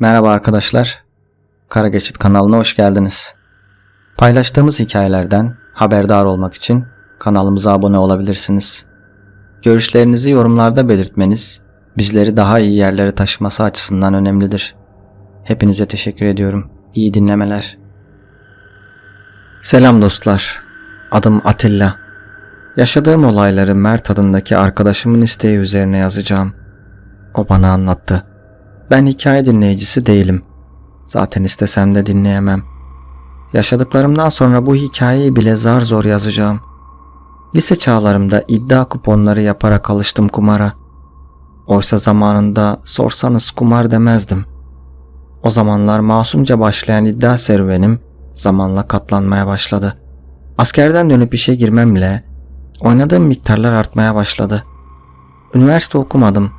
Merhaba arkadaşlar. Kara Geçit kanalına hoş geldiniz. Paylaştığımız hikayelerden haberdar olmak için kanalımıza abone olabilirsiniz. Görüşlerinizi yorumlarda belirtmeniz bizleri daha iyi yerlere taşıması açısından önemlidir. Hepinize teşekkür ediyorum. İyi dinlemeler. Selam dostlar. Adım Atilla. Yaşadığım olayları Mert adındaki arkadaşımın isteği üzerine yazacağım. O bana anlattı. Ben hikaye dinleyicisi değilim. Zaten istesem de dinleyemem. Yaşadıklarımdan sonra bu hikayeyi bile zar zor yazacağım. Lise çağlarımda iddia kuponları yaparak alıştım kumara. Oysa zamanında sorsanız kumar demezdim. O zamanlar masumca başlayan iddia serüvenim zamanla katlanmaya başladı. Askerden dönüp işe girmemle oynadığım miktarlar artmaya başladı. Üniversite okumadım.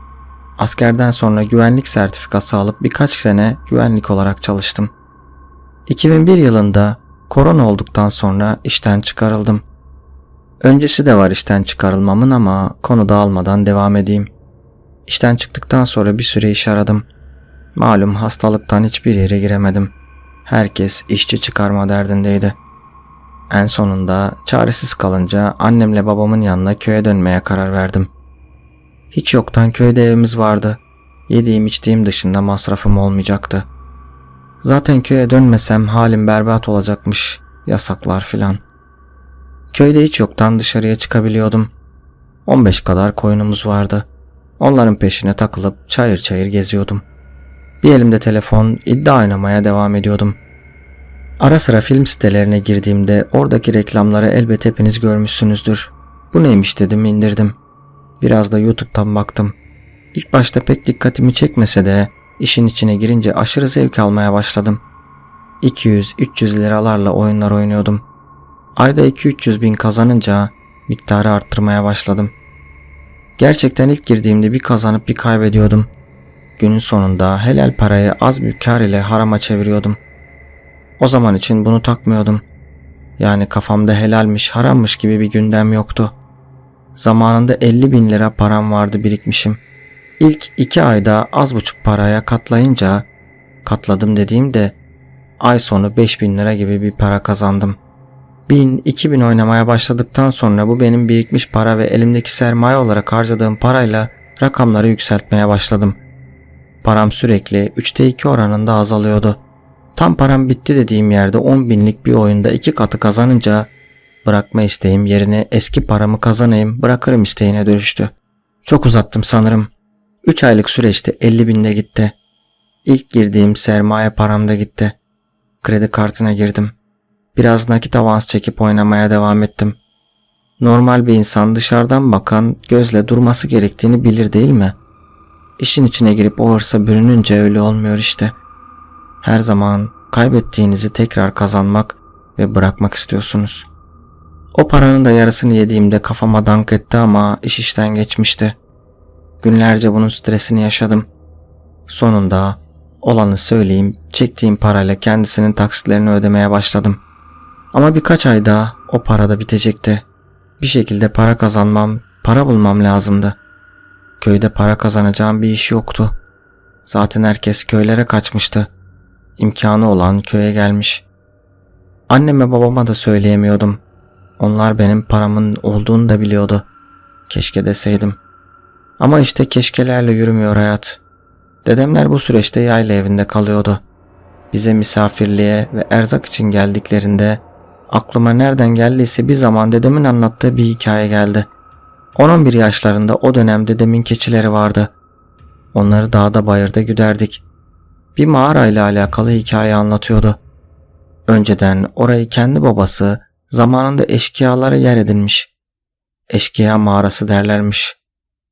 Askerden sonra güvenlik sertifikası alıp birkaç sene güvenlik olarak çalıştım. 2001 yılında korona olduktan sonra işten çıkarıldım. Öncesi de var işten çıkarılmamın ama konuda almadan devam edeyim. İşten çıktıktan sonra bir süre iş aradım. Malum hastalıktan hiçbir yere giremedim. Herkes işçi çıkarma derdindeydi. En sonunda çaresiz kalınca annemle babamın yanına köye dönmeye karar verdim. Hiç yoktan köyde evimiz vardı. Yediğim içtiğim dışında masrafım olmayacaktı. Zaten köye dönmesem halim berbat olacakmış. Yasaklar filan. Köyde hiç yoktan dışarıya çıkabiliyordum. 15 kadar koyunumuz vardı. Onların peşine takılıp çayır çayır geziyordum. Bir elimde telefon, iddia oynamaya devam ediyordum. Ara sıra film sitelerine girdiğimde oradaki reklamları elbet hepiniz görmüşsünüzdür. Bu neymiş dedim indirdim. Biraz da YouTube'dan baktım. İlk başta pek dikkatimi çekmese de işin içine girince aşırı zevk almaya başladım. 200-300 liralarla oyunlar oynuyordum. Ayda 2-300 bin kazanınca miktarı arttırmaya başladım. Gerçekten ilk girdiğimde bir kazanıp bir kaybediyordum. Günün sonunda helal parayı az bir kar ile harama çeviriyordum. O zaman için bunu takmıyordum. Yani kafamda helalmiş harammış gibi bir gündem yoktu. Zamanında 50 bin lira param vardı birikmişim. İlk iki ayda az buçuk paraya katlayınca katladım dediğimde ay sonu 5 bin lira gibi bir para kazandım. 1000 2000 oynamaya başladıktan sonra bu benim birikmiş para ve elimdeki sermaye olarak harcadığım parayla rakamları yükseltmeye başladım. Param sürekli 3'te 2 oranında azalıyordu. Tam param bitti dediğim yerde 10 binlik bir oyunda iki katı kazanınca bırakma isteğim yerine eski paramı kazanayım bırakırım isteğine dönüştü. Çok uzattım sanırım. 3 aylık süreçte 50 binde gitti. İlk girdiğim sermaye param da gitti. Kredi kartına girdim. Biraz nakit avans çekip oynamaya devam ettim. Normal bir insan dışarıdan bakan gözle durması gerektiğini bilir değil mi? İşin içine girip o hırsa bürününce öyle olmuyor işte. Her zaman kaybettiğinizi tekrar kazanmak ve bırakmak istiyorsunuz. O paranın da yarısını yediğimde kafama dank etti ama iş işten geçmişti. Günlerce bunun stresini yaşadım. Sonunda olanı söyleyeyim çektiğim parayla kendisinin taksitlerini ödemeye başladım. Ama birkaç ayda o para da bitecekti. Bir şekilde para kazanmam, para bulmam lazımdı. Köyde para kazanacağım bir iş yoktu. Zaten herkes köylere kaçmıştı. İmkanı olan köye gelmiş. Anneme babama da söyleyemiyordum. Onlar benim paramın olduğunu da biliyordu. Keşke deseydim. Ama işte keşkelerle yürümüyor hayat. Dedemler bu süreçte yayla evinde kalıyordu. Bize misafirliğe ve erzak için geldiklerinde aklıma nereden geldiyse bir zaman dedemin anlattığı bir hikaye geldi. 10-11 yaşlarında o dönem dedemin keçileri vardı. Onları dağda bayırda güderdik. Bir mağara ile alakalı hikaye anlatıyordu. Önceden orayı kendi babası zamanında eşkıyalara yer edinmiş. Eşkıya mağarası derlermiş.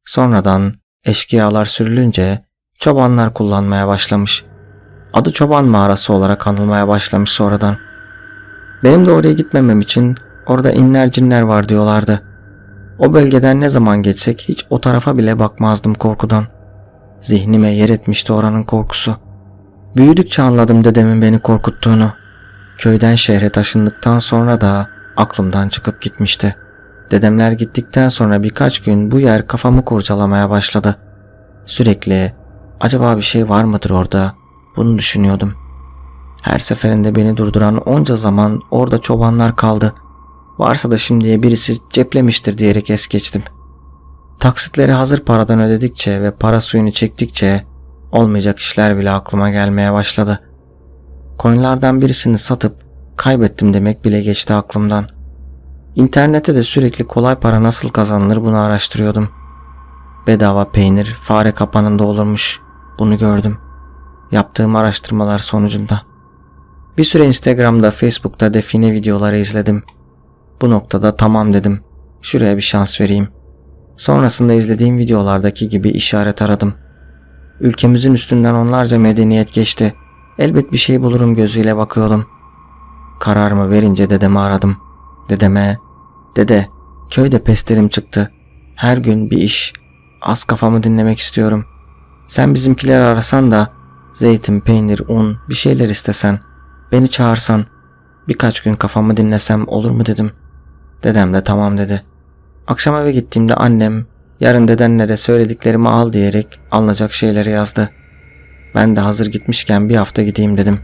Sonradan eşkıyalar sürülünce çobanlar kullanmaya başlamış. Adı çoban mağarası olarak anılmaya başlamış sonradan. Benim de oraya gitmemem için orada inler cinler var diyorlardı. O bölgeden ne zaman geçsek hiç o tarafa bile bakmazdım korkudan. Zihnime yer etmişti oranın korkusu. Büyüdükçe anladım dedemin beni korkuttuğunu. Köyden şehre taşındıktan sonra da aklımdan çıkıp gitmişti. Dedemler gittikten sonra birkaç gün bu yer kafamı kurcalamaya başladı. Sürekli acaba bir şey var mıdır orada? Bunu düşünüyordum. Her seferinde beni durduran onca zaman orada çobanlar kaldı. Varsa da şimdiye birisi ceplemiştir diyerek es geçtim. Taksitleri hazır paradan ödedikçe ve para suyunu çektikçe olmayacak işler bile aklıma gelmeye başladı. Coinlardan birisini satıp kaybettim demek bile geçti aklımdan. İnternette de sürekli kolay para nasıl kazanılır bunu araştırıyordum. Bedava peynir fare kapanında olurmuş. Bunu gördüm. Yaptığım araştırmalar sonucunda. Bir süre Instagram'da, Facebook'ta define videoları izledim. Bu noktada tamam dedim. Şuraya bir şans vereyim. Sonrasında izlediğim videolardaki gibi işaret aradım. Ülkemizin üstünden onlarca medeniyet geçti. Elbet bir şey bulurum gözüyle bakıyordum. Kararımı verince dedemi aradım. Dedeme, dede köyde pesterim çıktı. Her gün bir iş. Az kafamı dinlemek istiyorum. Sen bizimkileri arasan da zeytin, peynir, un bir şeyler istesen. Beni çağırsan. Birkaç gün kafamı dinlesem olur mu dedim. Dedem de tamam dedi. Akşam eve gittiğimde annem yarın dedenlere söylediklerimi al diyerek alınacak şeyleri yazdı. Ben de hazır gitmişken bir hafta gideyim dedim.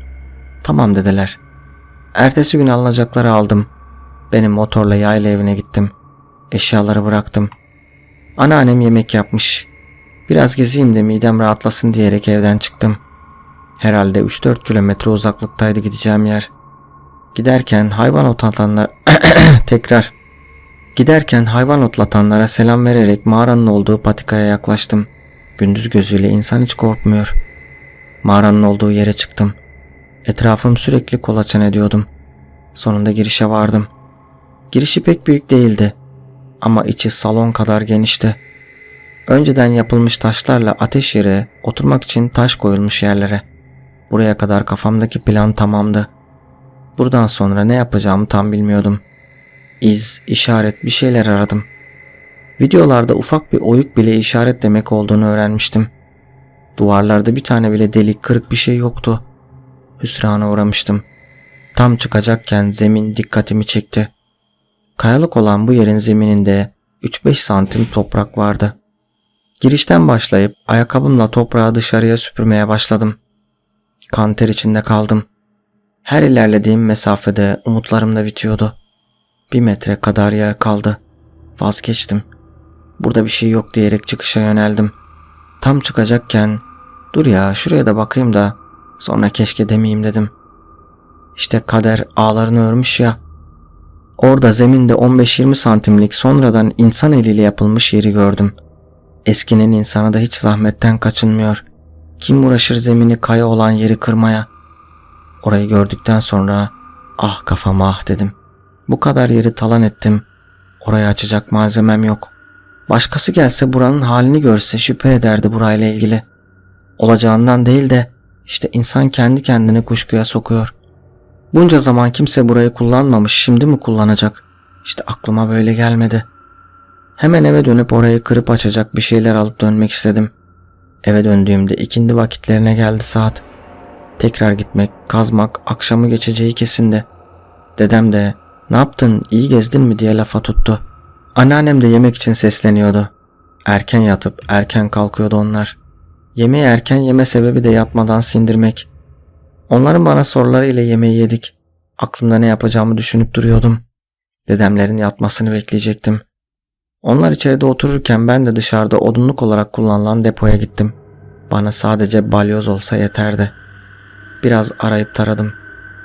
Tamam dediler. Ertesi gün alınacakları aldım. Benim motorla yayla evine gittim. Eşyaları bıraktım. Anneannem yemek yapmış. Biraz gezeyim de midem rahatlasın diyerek evden çıktım. Herhalde 3-4 kilometre uzaklıktaydı gideceğim yer. Giderken hayvan otlatanlar tekrar Giderken hayvan otlatanlara selam vererek mağaranın olduğu patikaya yaklaştım. Gündüz gözüyle insan hiç korkmuyor. Mağaranın olduğu yere çıktım. Etrafım sürekli kolaçan ediyordum. Sonunda girişe vardım. Girişi pek büyük değildi. Ama içi salon kadar genişti. Önceden yapılmış taşlarla ateş yere oturmak için taş koyulmuş yerlere. Buraya kadar kafamdaki plan tamamdı. Buradan sonra ne yapacağımı tam bilmiyordum. İz, işaret bir şeyler aradım. Videolarda ufak bir oyuk bile işaret demek olduğunu öğrenmiştim. Duvarlarda bir tane bile delik kırık bir şey yoktu. Hüsrana uğramıştım. Tam çıkacakken zemin dikkatimi çekti. Kayalık olan bu yerin zemininde 3-5 santim toprak vardı. Girişten başlayıp ayakkabımla toprağı dışarıya süpürmeye başladım. Kan ter içinde kaldım. Her ilerlediğim mesafede umutlarım da bitiyordu. Bir metre kadar yer kaldı. Vazgeçtim. Burada bir şey yok diyerek çıkışa yöneldim. Tam çıkacakken dur ya şuraya da bakayım da sonra keşke demeyeyim dedim. İşte kader ağlarını örmüş ya. Orada zeminde 15-20 santimlik sonradan insan eliyle yapılmış yeri gördüm. Eskinin insanı da hiç zahmetten kaçınmıyor. Kim uğraşır zemini kaya olan yeri kırmaya? Orayı gördükten sonra ah kafam ah dedim. Bu kadar yeri talan ettim. Orayı açacak malzemem yok. Başkası gelse buranın halini görse şüphe ederdi burayla ilgili. Olacağından değil de işte insan kendi kendini kuşkuya sokuyor. Bunca zaman kimse burayı kullanmamış şimdi mi kullanacak? İşte aklıma böyle gelmedi. Hemen eve dönüp orayı kırıp açacak bir şeyler alıp dönmek istedim. Eve döndüğümde ikindi vakitlerine geldi saat. Tekrar gitmek, kazmak, akşamı geçeceği kesindi. Dedem de ne yaptın iyi gezdin mi diye lafa tuttu. Anneannem de yemek için sesleniyordu. Erken yatıp erken kalkıyordu onlar. Yemeği erken yeme sebebi de yatmadan sindirmek. Onların bana soruları ile yemeği yedik. Aklımda ne yapacağımı düşünüp duruyordum. Dedemlerin yatmasını bekleyecektim. Onlar içeride otururken ben de dışarıda odunluk olarak kullanılan depoya gittim. Bana sadece balyoz olsa yeterdi. Biraz arayıp taradım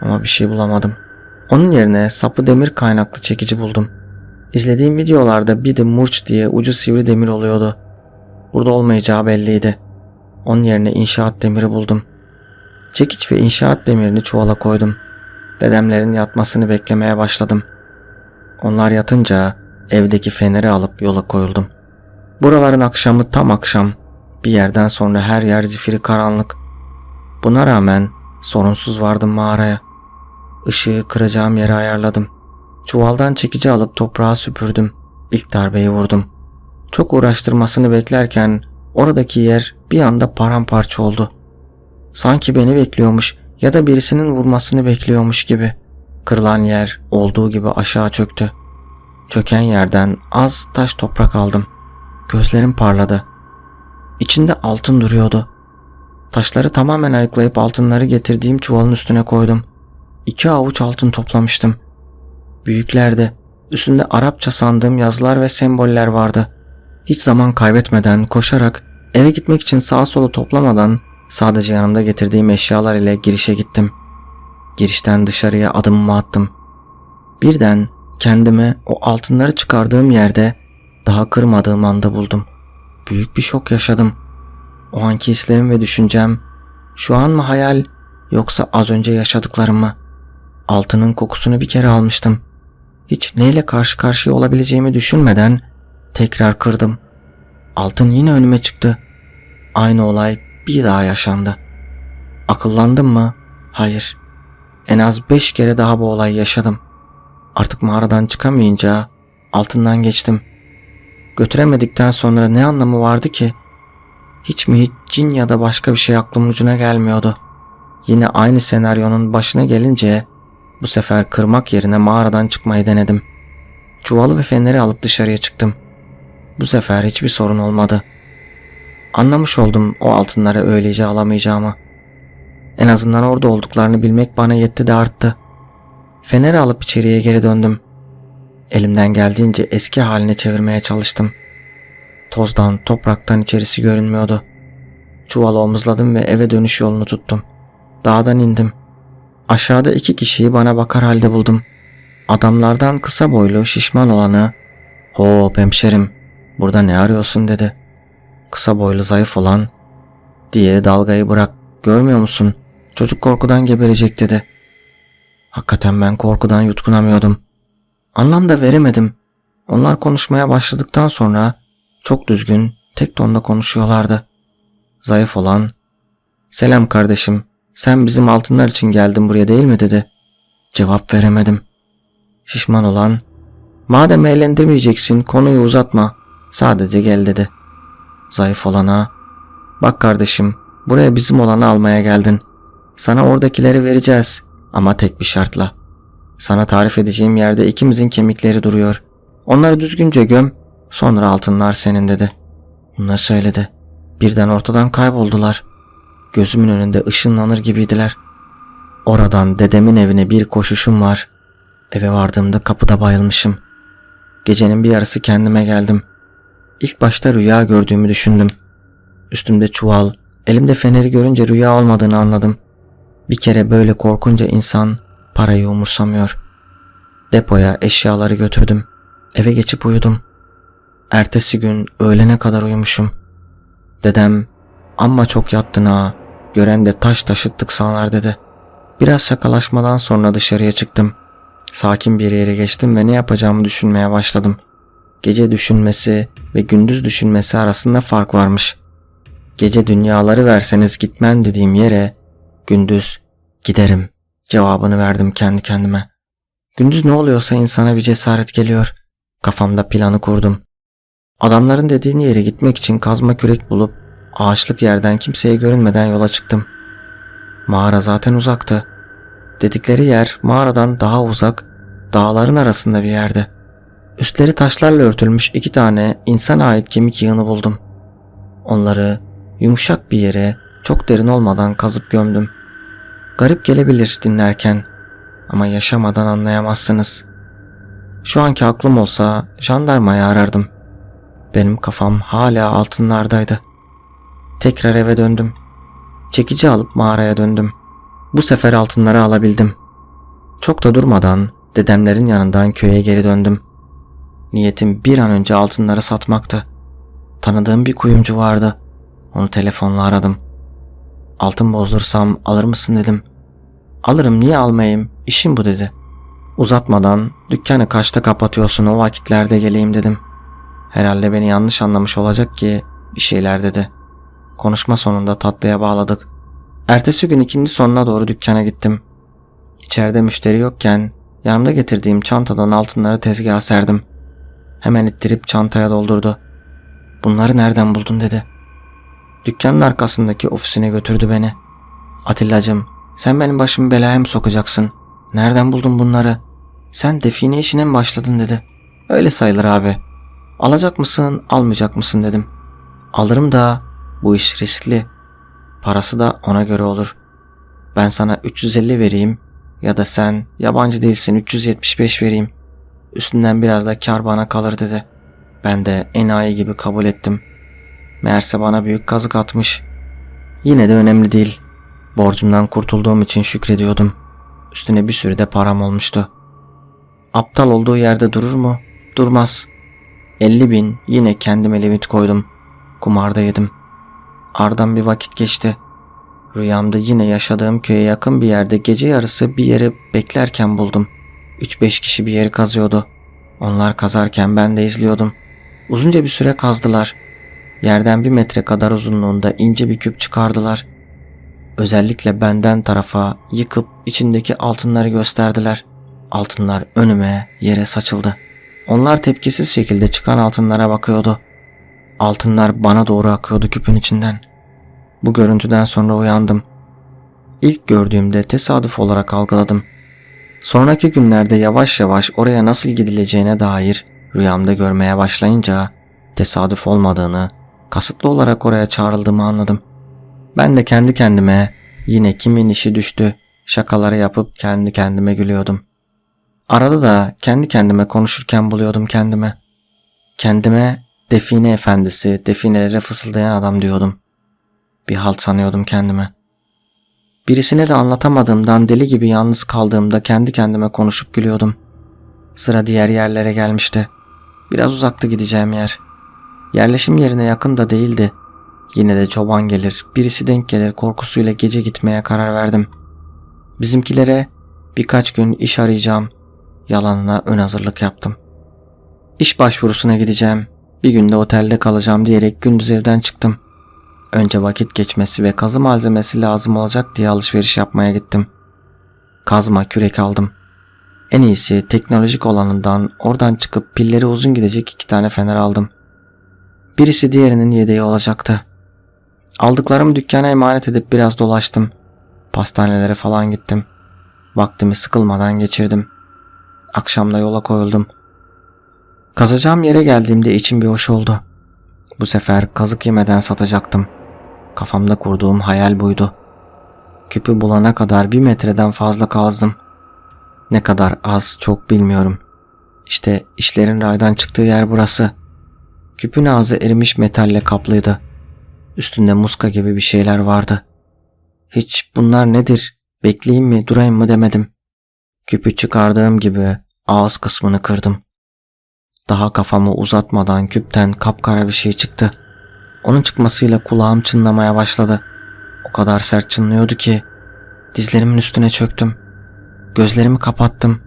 ama bir şey bulamadım. Onun yerine sapı demir kaynaklı çekici buldum. İzlediğim videolarda bir de murç diye ucu sivri demir oluyordu. Burada olmayacağı belliydi. Onun yerine inşaat demiri buldum. Çekiç ve inşaat demirini çuvala koydum. Dedemlerin yatmasını beklemeye başladım. Onlar yatınca evdeki feneri alıp yola koyuldum. Buraların akşamı tam akşam. Bir yerden sonra her yer zifiri karanlık. Buna rağmen sorunsuz vardım mağaraya. Işığı kıracağım yere ayarladım. Çuvaldan çekici alıp toprağa süpürdüm. İlk darbeyi vurdum. Çok uğraştırmasını beklerken oradaki yer bir anda paramparça oldu. Sanki beni bekliyormuş ya da birisinin vurmasını bekliyormuş gibi. Kırılan yer olduğu gibi aşağı çöktü. Çöken yerden az taş toprak aldım. Gözlerim parladı. İçinde altın duruyordu. Taşları tamamen ayıklayıp altınları getirdiğim çuvalın üstüne koydum. İki avuç altın toplamıştım. Büyüklerdi. Üstünde Arapça sandığım yazılar ve semboller vardı. Hiç zaman kaybetmeden koşarak eve gitmek için sağa solu toplamadan sadece yanımda getirdiğim eşyalar ile girişe gittim. Girişten dışarıya adımımı attım. Birden kendimi o altınları çıkardığım yerde daha kırmadığım anda buldum. Büyük bir şok yaşadım. O anki hislerim ve düşüncem şu an mı hayal yoksa az önce yaşadıklarım mı? Altının kokusunu bir kere almıştım. Hiç neyle karşı karşıya olabileceğimi düşünmeden tekrar kırdım. Altın yine önüme çıktı. Aynı olay bir daha yaşandı. Akıllandım mı? Hayır. En az beş kere daha bu olayı yaşadım. Artık mağaradan çıkamayınca altından geçtim. Götüremedikten sonra ne anlamı vardı ki? Hiç mi hiç cin ya da başka bir şey aklımın ucuna gelmiyordu. Yine aynı senaryonun başına gelince bu sefer kırmak yerine mağaradan çıkmayı denedim. Çuvalı ve feneri alıp dışarıya çıktım. Bu sefer hiçbir sorun olmadı. Anlamış oldum o altınları öylece alamayacağımı. En azından orada olduklarını bilmek bana yetti de arttı. Feneri alıp içeriye geri döndüm. Elimden geldiğince eski haline çevirmeye çalıştım. Tozdan, topraktan içerisi görünmüyordu. Çuvalı omuzladım ve eve dönüş yolunu tuttum. Dağdan indim. Aşağıda iki kişiyi bana bakar halde buldum. Adamlardan kısa boylu, şişman olanı ''Hop hemşerim, burada ne arıyorsun?'' dedi. Kısa boylu zayıf olan ''Diğeri dalgayı bırak, görmüyor musun? Çocuk korkudan geberecek.'' dedi. Hakikaten ben korkudan yutkunamıyordum. Anlam da veremedim. Onlar konuşmaya başladıktan sonra çok düzgün, tek tonda konuşuyorlardı. Zayıf olan, ''Selam kardeşim, sen bizim altınlar için geldin buraya değil mi?'' dedi. Cevap veremedim. Şişman olan, ''Madem eğlendirmeyeceksin konuyu uzatma, sadece gel.'' dedi. Zayıf olana, ''Bak kardeşim, buraya bizim olanı almaya geldin. Sana oradakileri vereceğiz ama tek bir şartla. Sana tarif edeceğim yerde ikimizin kemikleri duruyor. Onları düzgünce göm, sonra altınlar senin dedi. Bunları söyledi. Birden ortadan kayboldular. Gözümün önünde ışınlanır gibiydiler. Oradan dedemin evine bir koşuşum var. Eve vardığımda kapıda bayılmışım. Gecenin bir yarısı kendime geldim. İlk başta rüya gördüğümü düşündüm. Üstümde çuval, elimde feneri görünce rüya olmadığını anladım. Bir kere böyle korkunca insan parayı umursamıyor. Depoya eşyaları götürdüm. Eve geçip uyudum. Ertesi gün öğlene kadar uyumuşum. Dedem amma çok yattın ha. Gören de taş taşıttık sanar dedi. Biraz şakalaşmadan sonra dışarıya çıktım. Sakin bir yere geçtim ve ne yapacağımı düşünmeye başladım. Gece düşünmesi ve gündüz düşünmesi arasında fark varmış. Gece dünyaları verseniz gitmem dediğim yere gündüz giderim cevabını verdim kendi kendime. Gündüz ne oluyorsa insana bir cesaret geliyor. Kafamda planı kurdum. Adamların dediğin yere gitmek için kazma kürek bulup ağaçlık yerden kimseye görünmeden yola çıktım. Mağara zaten uzaktı. Dedikleri yer mağaradan daha uzak, dağların arasında bir yerde. Üstleri taşlarla örtülmüş iki tane insana ait kemik yığını buldum. Onları yumuşak bir yere çok derin olmadan kazıp gömdüm. Garip gelebilir dinlerken ama yaşamadan anlayamazsınız. Şu anki aklım olsa jandarmayı arardım. Benim kafam hala altınlardaydı. Tekrar eve döndüm. Çekici alıp mağaraya döndüm. Bu sefer altınları alabildim. Çok da durmadan dedemlerin yanından köye geri döndüm. Niyetim bir an önce altınları satmaktı. Tanıdığım bir kuyumcu vardı. Onu telefonla aradım. Altın bozdursam alır mısın dedim. Alırım niye almayayım işim bu dedi. Uzatmadan dükkanı kaçta kapatıyorsun o vakitlerde geleyim dedim. Herhalde beni yanlış anlamış olacak ki bir şeyler dedi. Konuşma sonunda tatlıya bağladık. Ertesi gün ikindi sonuna doğru dükkana gittim. İçeride müşteri yokken yanımda getirdiğim çantadan altınları tezgaha serdim. Hemen ittirip çantaya doldurdu. Bunları nereden buldun dedi. Dükkanın arkasındaki ofisine götürdü beni. Atillacım sen benim başımı belaya mı sokacaksın? Nereden buldun bunları? Sen define işine mi başladın dedi. Öyle sayılır abi. Alacak mısın almayacak mısın dedim. Alırım da bu iş riskli. Parası da ona göre olur. Ben sana 350 vereyim ya da sen yabancı değilsin 375 vereyim. Üstünden biraz da kar bana kalır dedi. Ben de enayi gibi kabul ettim. Meğerse bana büyük kazık atmış. Yine de önemli değil. Borcumdan kurtulduğum için şükrediyordum. Üstüne bir sürü de param olmuştu. Aptal olduğu yerde durur mu? Durmaz. 50 bin yine kendime limit koydum. Kumarda yedim. Ardan bir vakit geçti. Rüyamda yine yaşadığım köye yakın bir yerde gece yarısı bir yeri beklerken buldum. 3-5 kişi bir yeri kazıyordu. Onlar kazarken ben de izliyordum. Uzunca bir süre kazdılar. Yerden bir metre kadar uzunluğunda ince bir küp çıkardılar. Özellikle benden tarafa yıkıp içindeki altınları gösterdiler. Altınlar önüme yere saçıldı. Onlar tepkisiz şekilde çıkan altınlara bakıyordu. Altınlar bana doğru akıyordu küpün içinden. Bu görüntüden sonra uyandım. İlk gördüğümde tesadüf olarak algıladım. Sonraki günlerde yavaş yavaş oraya nasıl gidileceğine dair rüyamda görmeye başlayınca tesadüf olmadığını, kasıtlı olarak oraya çağrıldığımı anladım. Ben de kendi kendime yine kimin işi düştü şakaları yapıp kendi kendime gülüyordum. Arada da kendi kendime konuşurken buluyordum kendime. Kendime define efendisi, definelere fısıldayan adam diyordum. Bir halt sanıyordum kendime. Birisine de anlatamadığımdan deli gibi yalnız kaldığımda kendi kendime konuşup gülüyordum. Sıra diğer yerlere gelmişti. Biraz uzaktı gideceğim yer. Yerleşim yerine yakın da değildi. Yine de çoban gelir, birisi denk gelir korkusuyla gece gitmeye karar verdim. Bizimkilere birkaç gün iş arayacağım. Yalanına ön hazırlık yaptım. İş başvurusuna gideceğim. Bir günde otelde kalacağım diyerek gündüz evden çıktım. Önce vakit geçmesi ve kazı malzemesi lazım olacak diye alışveriş yapmaya gittim. Kazma kürek aldım. En iyisi teknolojik olanından oradan çıkıp pilleri uzun gidecek iki tane fener aldım. Birisi diğerinin yedeği olacaktı. Aldıklarımı dükkana emanet edip biraz dolaştım. Pastanelere falan gittim. Vaktimi sıkılmadan geçirdim. Akşamda yola koyuldum. Kazacağım yere geldiğimde içim bir hoş oldu. Bu sefer kazık yemeden satacaktım. Kafamda kurduğum hayal buydu. Küpü bulana kadar bir metreden fazla kazdım. Ne kadar az çok bilmiyorum. İşte işlerin raydan çıktığı yer burası. Küpün ağzı erimiş metalle kaplıydı. Üstünde muska gibi bir şeyler vardı. Hiç bunlar nedir, bekleyeyim mi, durayım mı demedim. Küpü çıkardığım gibi ağız kısmını kırdım. Daha kafamı uzatmadan küpten kapkara bir şey çıktı. Onun çıkmasıyla kulağım çınlamaya başladı. O kadar sert çınlıyordu ki dizlerimin üstüne çöktüm. Gözlerimi kapattım.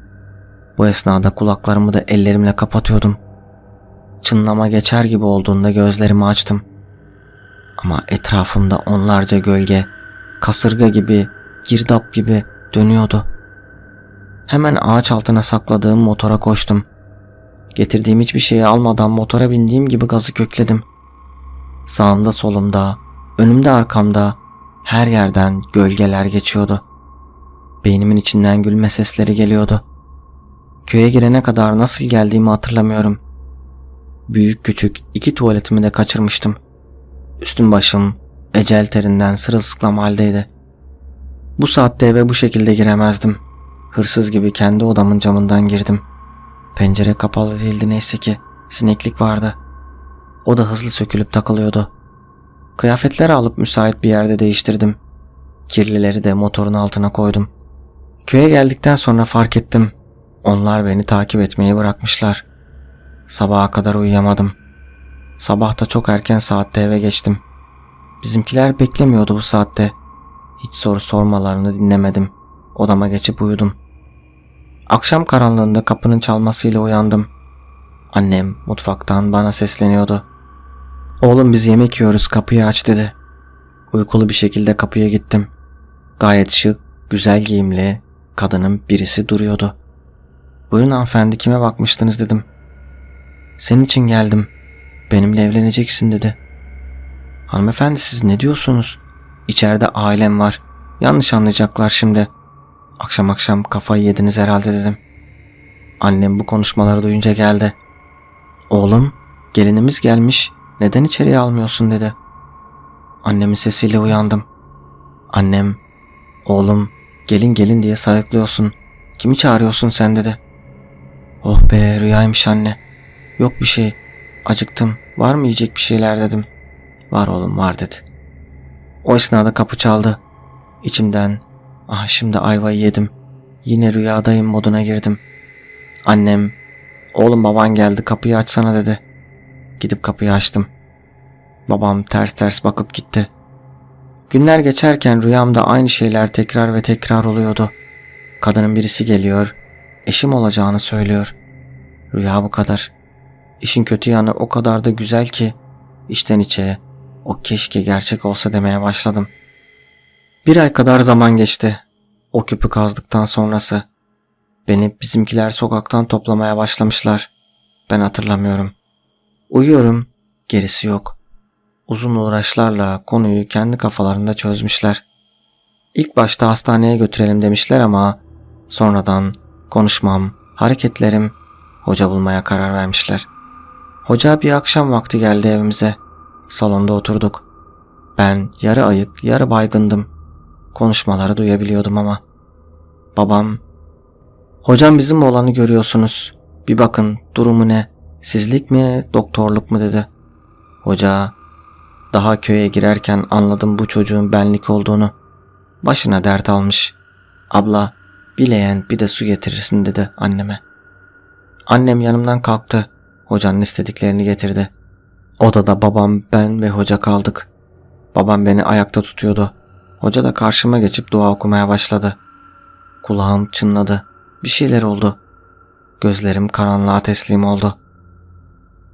Bu esnada kulaklarımı da ellerimle kapatıyordum. Çınlama geçer gibi olduğunda gözlerimi açtım. Ama etrafımda onlarca gölge, kasırga gibi, girdap gibi dönüyordu. Hemen ağaç altına sakladığım motora koştum. Getirdiğim hiçbir şeyi almadan motora bindiğim gibi gazı kökledim. Sağımda solumda, önümde arkamda her yerden gölgeler geçiyordu. Beynimin içinden gülme sesleri geliyordu. Köye girene kadar nasıl geldiğimi hatırlamıyorum. Büyük küçük iki tuvaletimi de kaçırmıştım. Üstüm başım ecel terinden sırılsıklam haldeydi. Bu saatte eve bu şekilde giremezdim. Hırsız gibi kendi odamın camından girdim. Pencere kapalı değildi neyse ki. Sineklik vardı. O da hızlı sökülüp takılıyordu. Kıyafetleri alıp müsait bir yerde değiştirdim. Kirlileri de motorun altına koydum. Köye geldikten sonra fark ettim. Onlar beni takip etmeyi bırakmışlar. Sabaha kadar uyuyamadım. Sabah da çok erken saatte eve geçtim. Bizimkiler beklemiyordu bu saatte. Hiç soru sormalarını dinlemedim. Odama geçip uyudum. Akşam karanlığında kapının çalmasıyla uyandım. Annem mutfaktan bana sesleniyordu. Oğlum biz yemek yiyoruz kapıyı aç dedi. Uykulu bir şekilde kapıya gittim. Gayet şık, güzel giyimli kadının birisi duruyordu. Buyurun hanımefendi kime bakmıştınız dedim. Senin için geldim. Benimle evleneceksin dedi. Hanımefendi siz ne diyorsunuz? İçeride ailem var. Yanlış anlayacaklar şimdi. Akşam akşam kafayı yediniz herhalde dedim. Annem bu konuşmaları duyunca geldi. Oğlum gelinimiz gelmiş neden içeriye almıyorsun dedi. Annemin sesiyle uyandım. Annem, oğlum gelin gelin diye sayıklıyorsun. Kimi çağırıyorsun sen dedi. Oh be rüyaymış anne. Yok bir şey. Acıktım. Var mı yiyecek bir şeyler dedim. Var oğlum var dedi. O esnada kapı çaldı. İçimden ah şimdi ayvayı yedim. Yine rüyadayım moduna girdim. Annem oğlum baban geldi kapıyı açsana dedi. Gidip kapıyı açtım. Babam ters ters bakıp gitti. Günler geçerken rüyamda aynı şeyler tekrar ve tekrar oluyordu. Kadının birisi geliyor, eşim olacağını söylüyor. Rüya bu kadar. İşin kötü yanı o kadar da güzel ki içten içe o keşke gerçek olsa demeye başladım. Bir ay kadar zaman geçti. O küpü kazdıktan sonrası. Beni bizimkiler sokaktan toplamaya başlamışlar. Ben hatırlamıyorum. Uyuyorum, gerisi yok. Uzun uğraşlarla konuyu kendi kafalarında çözmüşler. İlk başta hastaneye götürelim demişler ama sonradan konuşmam, hareketlerim hoca bulmaya karar vermişler. Hoca bir akşam vakti geldi evimize. Salonda oturduk. Ben yarı ayık, yarı baygındım. Konuşmaları duyabiliyordum ama. Babam, hocam bizim oğlanı görüyorsunuz. Bir bakın durumu ne? Sizlik mi, doktorluk mu dedi. Hoca, daha köye girerken anladım bu çocuğun benlik olduğunu. Başına dert almış. Abla, bileyen bir de su getirirsin dedi anneme. Annem yanımdan kalktı. Hocanın istediklerini getirdi. Odada babam, ben ve hoca kaldık. Babam beni ayakta tutuyordu. Hoca da karşıma geçip dua okumaya başladı. Kulağım çınladı. Bir şeyler oldu. Gözlerim karanlığa teslim oldu.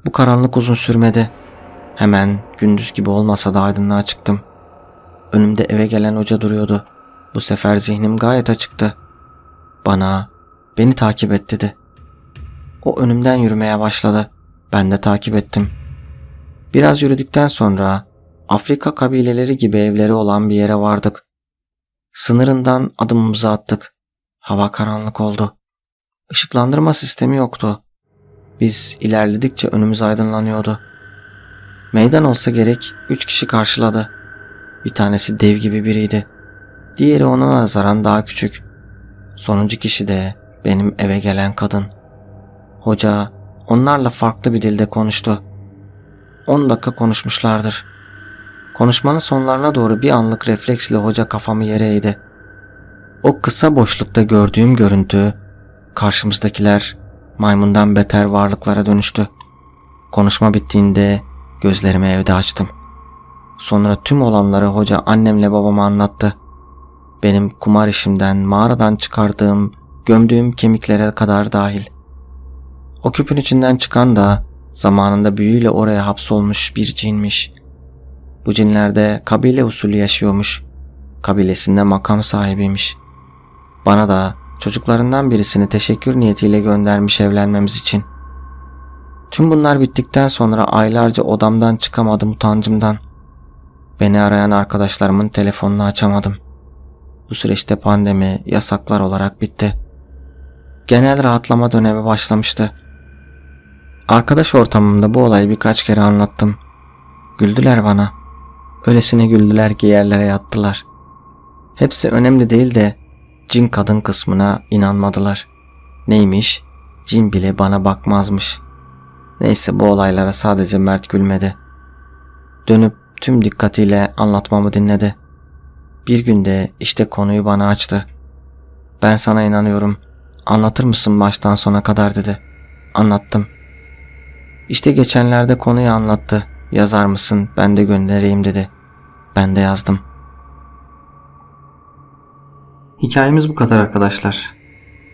Bu karanlık uzun sürmedi. Hemen gündüz gibi olmasa da aydınlığa çıktım. Önümde eve gelen hoca duruyordu. Bu sefer zihnim gayet açıktı. Bana, beni takip et dedi. O önümden yürümeye başladı. Ben de takip ettim. Biraz yürüdükten sonra Afrika kabileleri gibi evleri olan bir yere vardık. Sınırından adımımızı attık. Hava karanlık oldu. Işıklandırma sistemi yoktu. Biz ilerledikçe önümüz aydınlanıyordu. Meydan olsa gerek üç kişi karşıladı. Bir tanesi dev gibi biriydi. Diğeri ona nazaran daha küçük. Sonuncu kişi de benim eve gelen kadın. Hoca onlarla farklı bir dilde konuştu. 10 dakika konuşmuşlardır. Konuşmanın sonlarına doğru bir anlık refleksle hoca kafamı yere eğdi. O kısa boşlukta gördüğüm görüntü karşımızdakiler maymundan beter varlıklara dönüştü. Konuşma bittiğinde gözlerimi evde açtım. Sonra tüm olanları hoca annemle babama anlattı. Benim kumar işimden mağaradan çıkardığım, gömdüğüm kemiklere kadar dahil. O küpün içinden çıkan da zamanında büyüyle oraya hapsolmuş bir cinmiş. Bu cinlerde kabile usulü yaşıyormuş. Kabilesinde makam sahibiymiş. Bana da çocuklarından birisini teşekkür niyetiyle göndermiş evlenmemiz için. Tüm bunlar bittikten sonra aylarca odamdan çıkamadım utancımdan. Beni arayan arkadaşlarımın telefonunu açamadım. Bu süreçte pandemi yasaklar olarak bitti. Genel rahatlama dönemi başlamıştı. Arkadaş ortamımda bu olayı birkaç kere anlattım. Güldüler bana. Öylesine güldüler ki yerlere yattılar. Hepsi önemli değil de cin kadın kısmına inanmadılar. Neymiş? Cin bile bana bakmazmış. Neyse bu olaylara sadece Mert gülmedi. Dönüp tüm dikkatiyle anlatmamı dinledi. Bir günde işte konuyu bana açtı. Ben sana inanıyorum. Anlatır mısın baştan sona kadar dedi. Anlattım. İşte geçenlerde konuyu anlattı. Yazar mısın ben de göndereyim dedi. Ben de yazdım. Hikayemiz bu kadar arkadaşlar.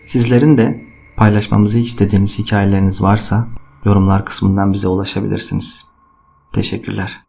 Sizlerin de paylaşmamızı istediğiniz hikayeleriniz varsa yorumlar kısmından bize ulaşabilirsiniz. Teşekkürler.